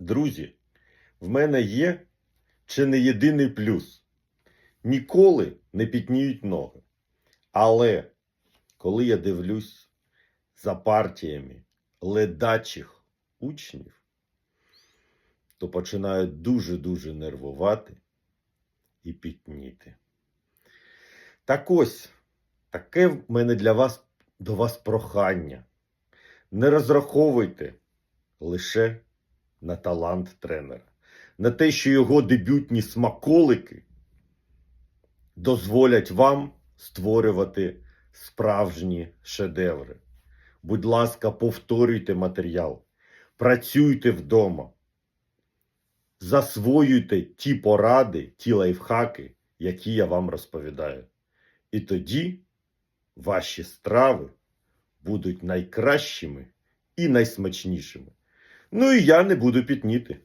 Друзі, в мене є чи не єдиний плюс. Ніколи не пітніють ноги. Але коли я дивлюсь за партіями ледачих учнів, то починаю дуже-дуже нервувати і пітніти. Так ось, таке в мене для вас до вас прохання. Не розраховуйте лише на талант тренера, на те, що його дебютні смаколики дозволять вам створювати справжні шедеври. Будь ласка, повторюйте матеріал, працюйте вдома, засвоюйте ті поради, ті лайфхаки, які я вам розповідаю. І тоді ваші страви будуть найкращими і найсмачнішими. Ну і я не буду пітніти.